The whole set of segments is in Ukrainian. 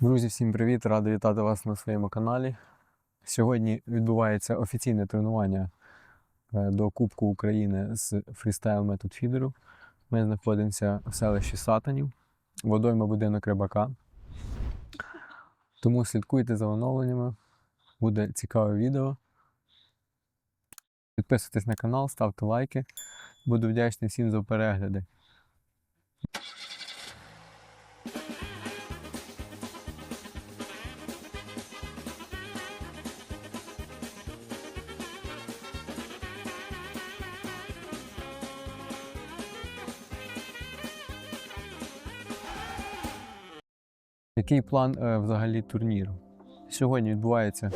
Друзі, всім привіт! Радий вітати вас на своєму каналі. Сьогодні відбувається офіційне тренування е, до Кубку України з фрістайл метод фідеру. Ми знаходимося в селищі Сатанів, водойма будинок рибака. Тому слідкуйте за оновленнями, буде цікаве відео. Підписуйтесь на канал, ставте лайки. Буду вдячний всім за перегляди. Який план е, взагалі турніру? Сьогодні відбувається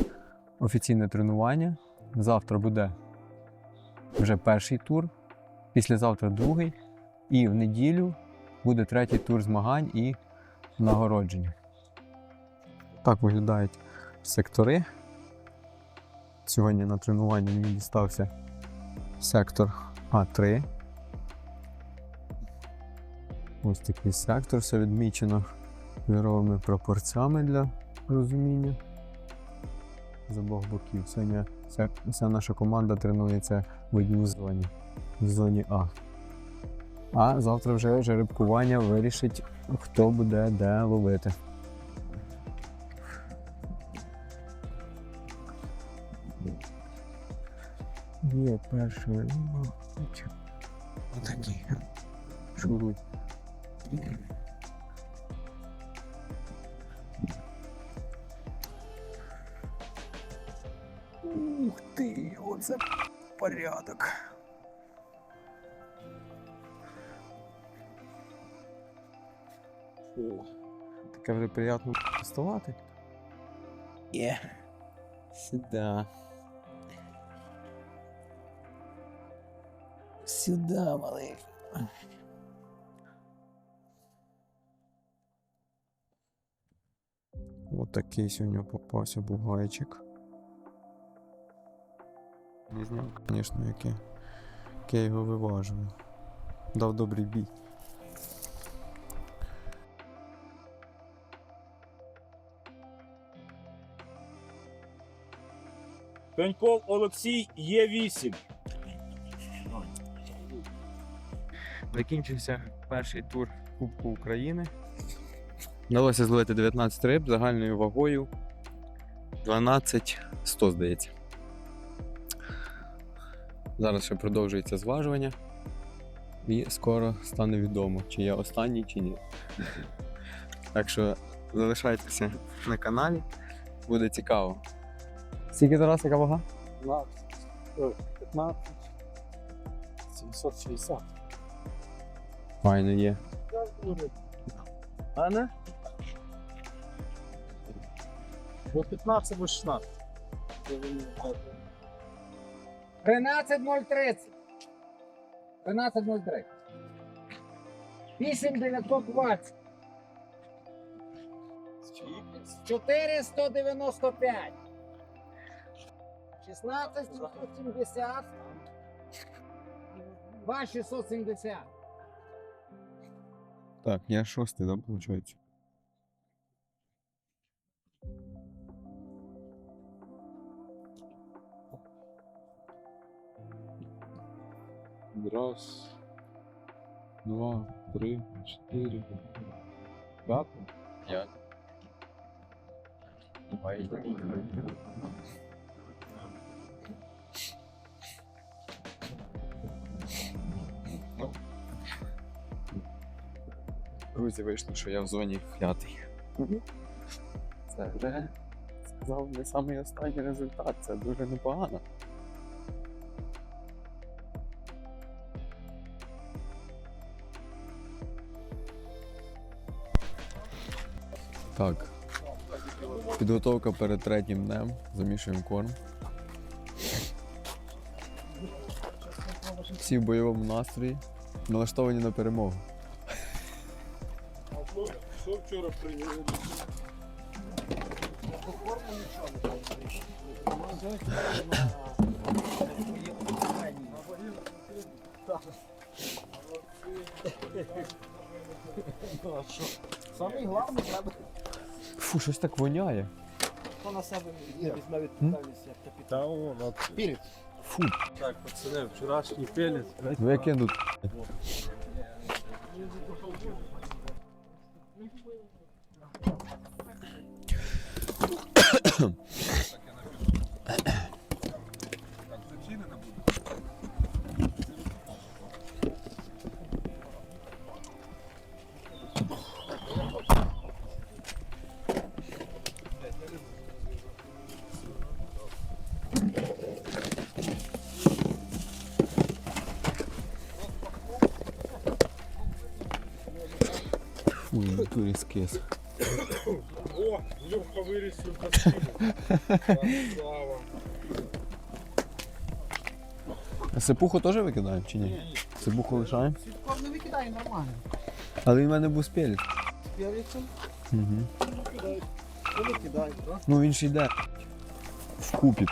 офіційне тренування. Завтра буде вже перший тур, післязавтра другий. І в неділю буде третій тур змагань і нагородження. Так виглядають сектори. Сьогодні на тренуванні мені дістався сектор А3. Ось такий сектор, все відмічено кольоровими пропорцями для розуміння. З обох боків. Сьогодні вся, вся наша команда тренується в одній зоні, в зоні А. А завтра вже жеребкування вирішить, хто буде де ловити. Є перша риба. Отакі. Шуруй. Ух ти, оце порядок. О, таке вже приємно вставати. Є. Сюда. Сюда, малий. Ось такий сьогодні попався бугайчик. Не зняв, звісно, яке, я його виважував. Дав добрий бій. Пеньков Олексій є 8. Закінчився перший тур Кубку України. Вдалося зловити 19 риб загальною вагою 12 100, здається. Зараз ще продовжується зважування. І скоро стане відомо, чи я останній, чи ні. Так що залишайтеся на каналі, буде цікаво. Скільки зараз яка вага? 15, 760. Файно є. А не? Бо 15 або 16. 13.030. 13.03. 8920. 4195. 16670. 2670. Так, я шостий, да, виходить? Раз, два, три, четыре, пятый. Я. Друзі, вийшло, що я в зоні п'ятий. Це вже сказав не самий останній результат, це дуже непогано. Так. Підготовка перед третім днем. Замішуємо корм. Всі в бойовому настрої. Налаштовані на перемогу. Що вчора прийняли? Самий головний треба Фу, щось так воняє. Хто на себе візьме відповідальність як капітан? Та о, на. Фу, Так, пацани, вчорашній пелець. ну О, Люха вирісив картину. Слава. А сипуху теж викидаємо чи ні? Сипуху лишаємо. Свідков не викидає нормально. Але він в мене був спіліт. Піріцем? Угу. Ну викидай. Ну він ж йде. Вкупі. В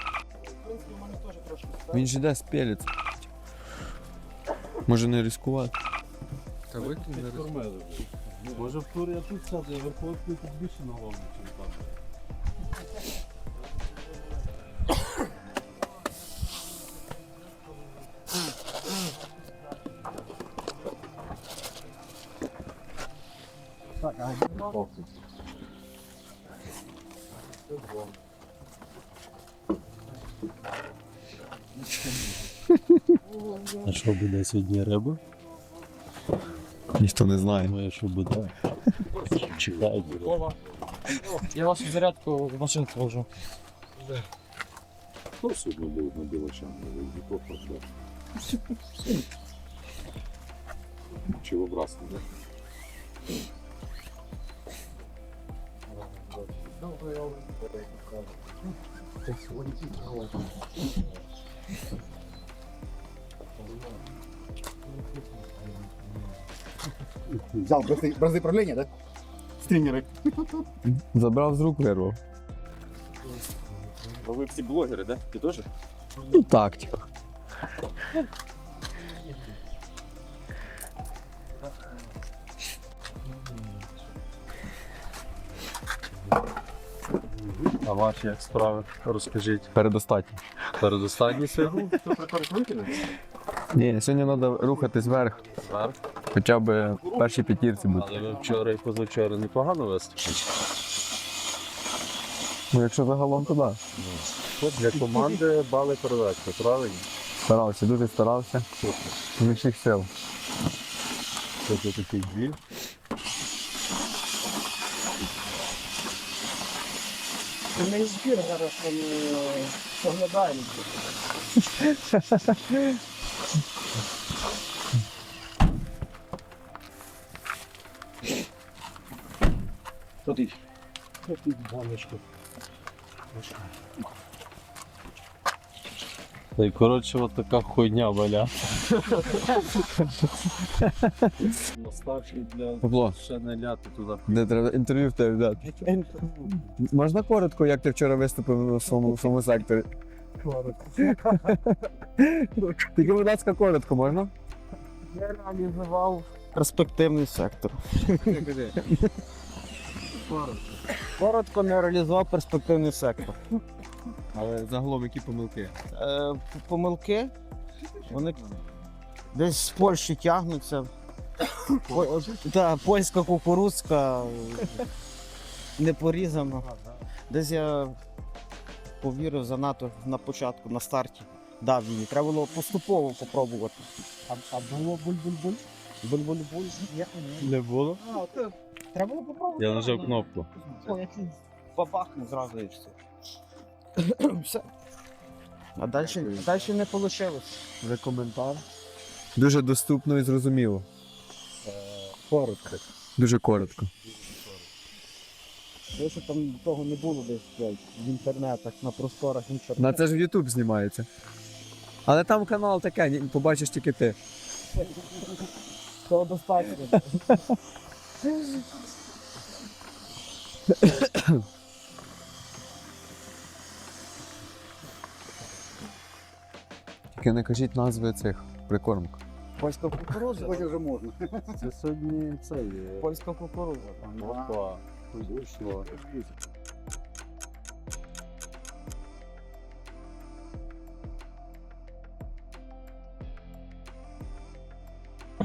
принципі, у мене теж трошки Він ж йде спіліт. Може не ризикувати. Та викинь Може в турі я тут сяду, я верховку тут більше на голову, ніж там. А що буде сьогодні риба? Ніхто не знає. Думаю, що буде. Чекай. Я вашу зарядку в машину положу. Хто сьогодні був на білочам? Ніхто правда. Чи в образку, да? Взял бразды, бразды правления, да? Стримеры. Забрав з рук вирвав. Ви всі блогери, да? Ти теж? Ну так, типа. А ваші як справи? Розкажіть. Передостатньо. Передостанній сьогодні? Ні, сьогодні треба рухатись вверх. Зверх. Хоча б в першій п'ятірці бути. Але ви вчора і позавчора непогано виступили. Ну якщо загалом, то так. Для команди бали передачі, правильно? Старався, дуже старався. З усіх сил. Це за такий дві. Ми збір зараз там е, поглядаємо. Ти? Та й коротше, от така хуйня валя. Старший для Павло, ще не ляти туди. треба інтерв'ю в тебе взяти. Можна коротко, як ти вчора виступив у своєму, в своєму секторі? Тільки, будь ласка, коротко можна? Я реалізував перспективний сектор. Коротко не реалізував перспективний сектор. Але загалом які помилки? Е, помилки. Вони десь з Польщі тягнуться. По- Та, польська кукурудзка не порізана. Десь я повірив занадто на початку, на старті. Дав її. Треба було поступово попробувати. А, а було буль-буль-буль? Буль-буль-буль? Не було? А, треба було попробувати. Я нажав кнопку. О, який бабахне зразу і все. все. А далі, далі не вийшло. За коментар. Дуже доступно і зрозуміло. Коротко. Дуже коротко. Те, що там того не було десь блядь, в інтернетах, на просторах інтернету. На це ж в YouTube знімається. Але там канал таке, ні- побачиш тільки ти. Того достатньо. Тільки не кажіть назви цих прикормок. Польська кукурудза. Це сьогодні цей. Польська кукурудза. Опа. Вийшло.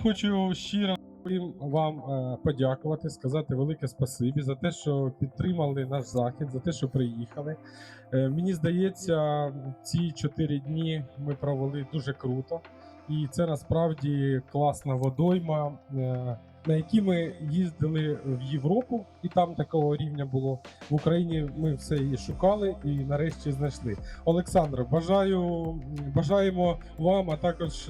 Хочу щиро всім вам е, подякувати, сказати велике спасибі за те, що підтримали наш захід, за те, що приїхали. Е, мені здається, ці чотири дні ми провели дуже круто, і це насправді класна водойма, е, на якій ми їздили в Європу, і там такого рівня було. В Україні ми все її шукали і нарешті знайшли. Олександр, бажаю бажаємо вам, а також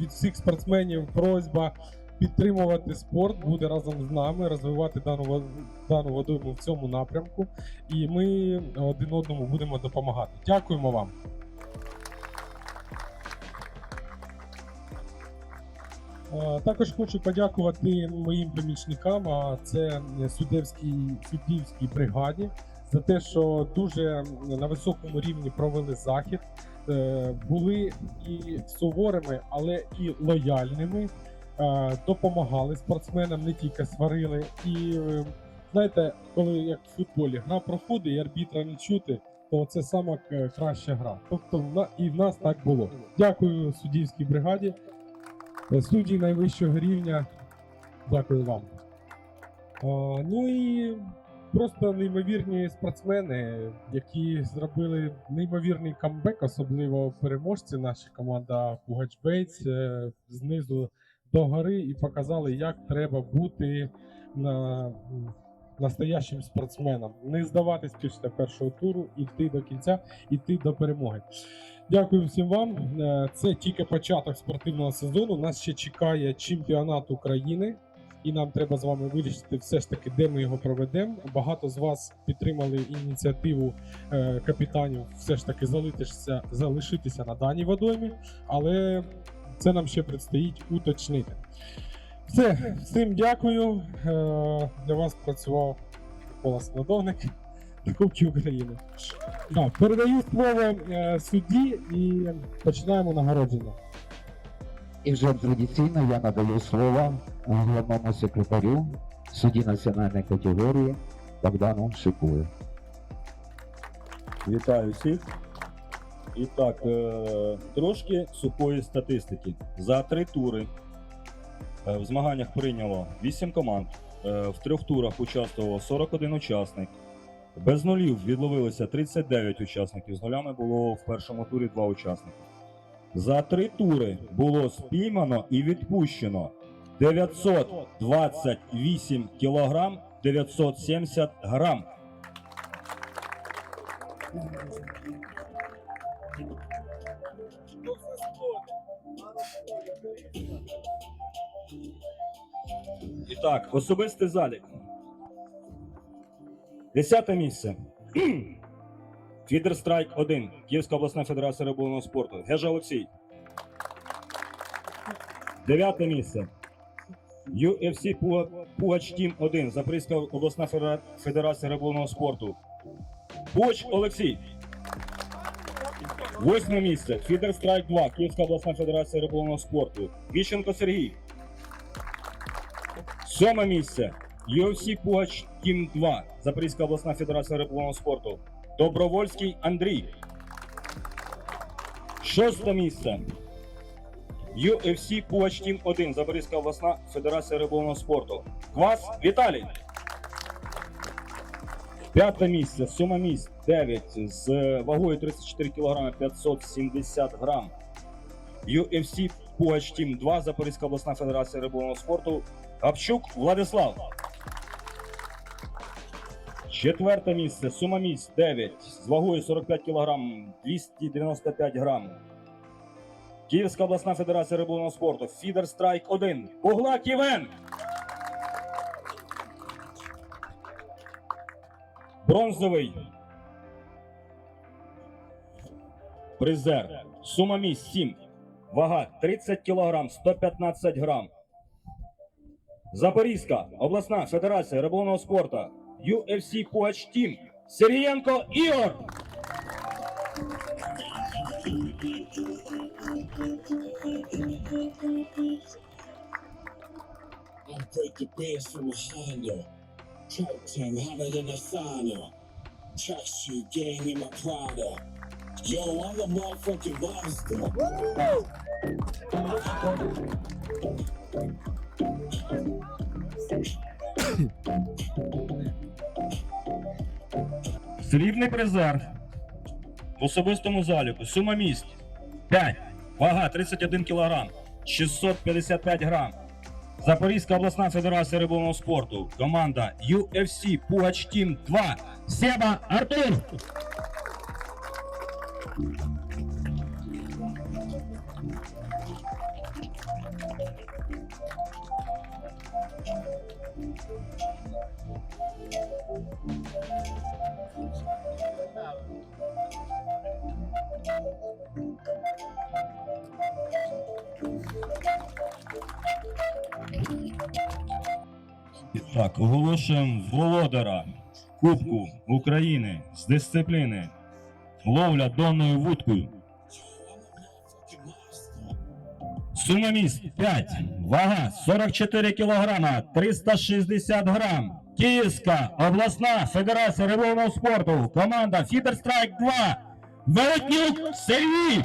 від всіх спортсменів просьба підтримувати спорт, бути разом з нами, розвивати дану дану водойму в цьому напрямку, і ми один одному будемо допомагати. Дякуємо вам. Також хочу подякувати моїм помічникам, а це суддівській суддівській бригаді, за те, що дуже на високому рівні провели захід, Е, були і суворими, але і лояльними, допомагали спортсменам, не тільки сварили. І е, знаєте, коли як в футболі гра проходить і арбітра не чути, то це сама краща гра. Тобто і в нас так було. Дякую суддівській бригаді. Е, Судді найвищого рівня. Дякую вам. Е, ну і просто неймовірні спортсмени, які зробили неймовірний камбек, особливо переможці, наша команда Пугач Бейтс, е, знизу до гори і показали, як треба бути на настоящим спортсменом. Не здаватись після першого туру, іти до кінця, іти до перемоги. Дякую всім вам. Е, Це тільки початок спортивного сезону. Нас ще чекає чемпіонат України, і нам треба з вами вирішити все ж таки, де ми його проведемо. Багато з вас підтримали ініціативу е, капітанів все ж таки залишитися, залишитися на даній водоймі, але це нам ще предстоїть уточнити. Все, всім дякую. Е, Для вас працював Микола Снодовник на Кубки України. Так, передаю слово е, судді і починаємо нагородження. І вже традиційно я надаю слово головному секретарю судді національної категорії Богдану Шикую. Вітаю всіх. І так, е, трошки сухої статистики. За три тури е, в змаганнях прийняло 8 команд. Е, В трьох турах участвувало 41 учасник. Без нулів відловилося 39 учасників. З нулями було в першому турі 2 учасники. За три тури було спіймано і відпущено 928 кілограм 970 грам. І так, особистий залік. Десяте місце. Фідер Страйк 1. Київська обласна федерація риболовного спорту. Гежа Олексій. Дев'яте місце. UFC Пуга- Пугач Тім 1. Запорізька обласна федерація риболовного спорту. Пугач Олексій. Восьме місце. Фідер Страйк 2. Київська обласна федерація риболовного спорту. Віщенко Сергій. Сьоме місце. UFC Пугач Тім 2. Запорізька обласна федерація риболовного спорту. Добровольський Андрій. Шосте місце. UFC Пугач Тім 1. Запорізька обласна федерація риболовного спорту. Квас Віталій. П'яте місце. Сума місць 9 з вагою 34 кг 570 грам. UFC Пугач Тім 2. Запорізька обласна федерація риболовного спорту. Гапчук Владислав. Четверте місце. Сума місць 9 з вагою 45 кг 295 грам. Київська обласна федерація риболовного спорту. Фідер Страйк 1. Пуглак Євен. Бронзовий. Призер. Сума місць 7. Вага 30 кг 115 грам. Запорізька обласна федерація риболовного спорту. UFC Пугач Тім. Сергієнко Ігор. Break the bands from Ohio. Churching hotter than a sauna. Trust you, gang in my Prada. Yo, I'm a motherfucking monster. Срібний призер в особистому заліку. Сума місць 5. Вага 31 кг. 655 грам. Запорізька обласна федерація риболовного спорту. Команда UFC Пугач Тім 2. Себа Артур. І Так, оголошуємо володара Кубку України з дисципліни ловля донною вудкою. Сума місць 5. Вага 44 кг 360 грам. Київська обласна федерація риболовного спорту. Команда Фідерстрайк 2. Велетнюк Сергій.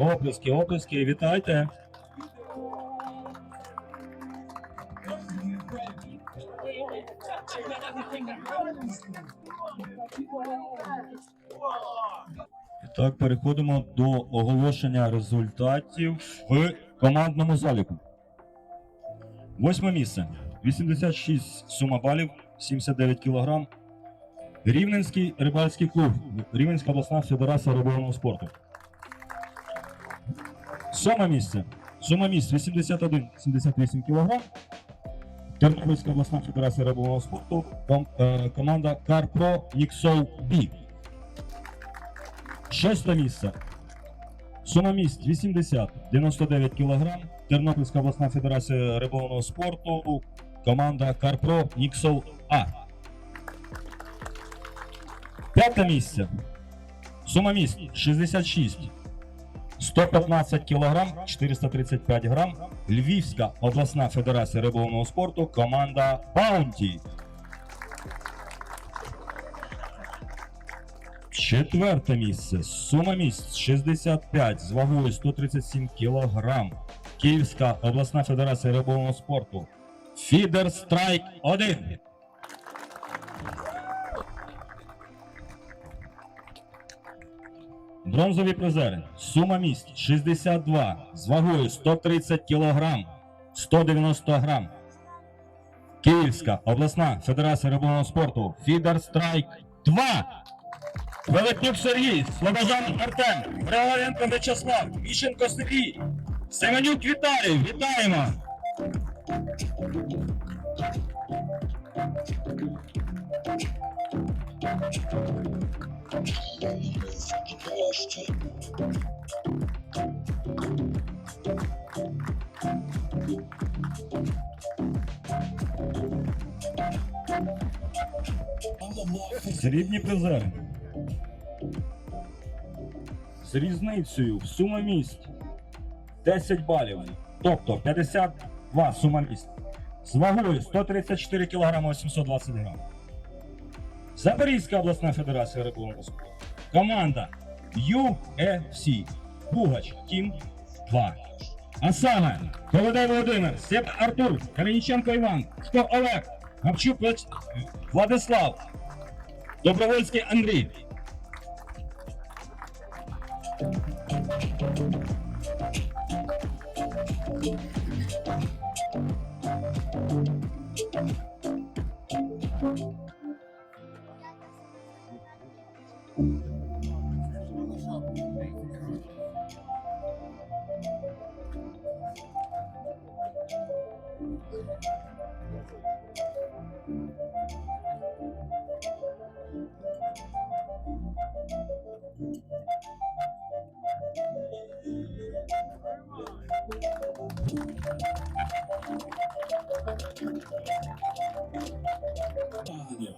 Оплески, оплески, вітайте. Так, переходимо до оголошення результатів в командному заліку. Восьме місце. 86 сума балів, 79 кілограм. Рівненський рибальський клуб, Рівненська обласна федерація риболовного спорту. Сьоме місце. Сума місць 81-78 кг. Тернопільська обласна федерація риболовного спорту. Е, команда Карпро Ніксол Бі. Шосте місце. Сума місць 80-99 кг. Тернопільська обласна федерація риболовного спорту. Команда Карпро Ніксол А. П'яте місце. Сума місць 66. 115 кг 435 грам. Львівська обласна федерація риболовного спорту. Команда Баунті. Четверте місце. Сума місць 65 з вагою 137 кг. Київська обласна федерація риболовного спорту. Фідер Страйк 1. Бронзові призери. Сума місць 62 з вагою 130 кг 190 грам. Київська обласна федерація риболовного спорту. Фідер Страйк 2. Великнюк Сергій, Слобожан Артем, Григоренко Вячеслав, Міщенко Сергій, Семенюк Віталій, вітаємо! Срібні призери. З різницею в місць 10 балів. Тобто 52 сума місць. З вагою 134 кг 820 грам. Запорізька обласна федерація риболовного спорту. Команда UFC. Бугач, Тім 2. А саме Колодей Володимир, Сеп Артур, Калініченко Іван, Шко Олег, Владс- Владислав, Добровольський Андрій.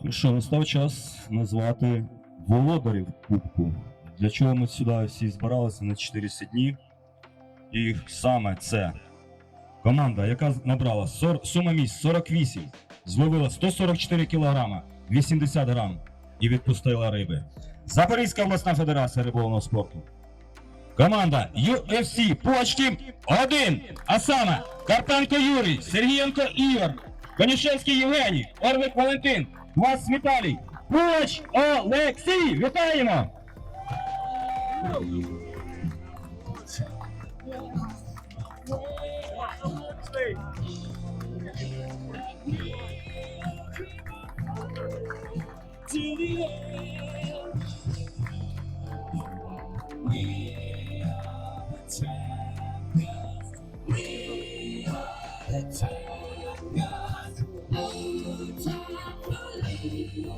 Ну що, настав час назвати володарів кубку. Для чого ми сюди всі збиралися на 400 днів. І саме це команда, яка набрала сор- сума місць 48, зловила 144 кілограма, 80 грам і відпустила риби. Запорізька обласна федерація риболовного спорту. Команда UFC Почтім 1, а саме Карпенко Юрій, Сергієнко Ігор, Конішевський Євгеній, Орлик Валентин, Вас Віталій, Поч Олексій! Вітаємо! the I've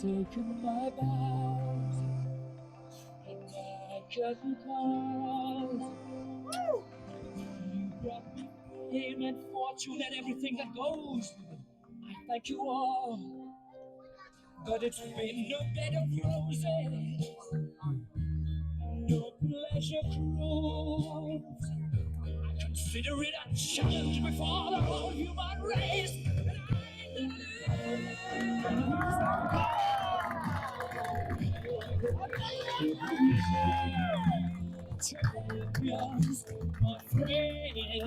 taken my in my curtain calls. You brought me fame and fortune and everything that goes. I thank you all, but it's been no bed of roses, no pleasure cruise. I consider it a challenge before the whole human race. Champions, my friends.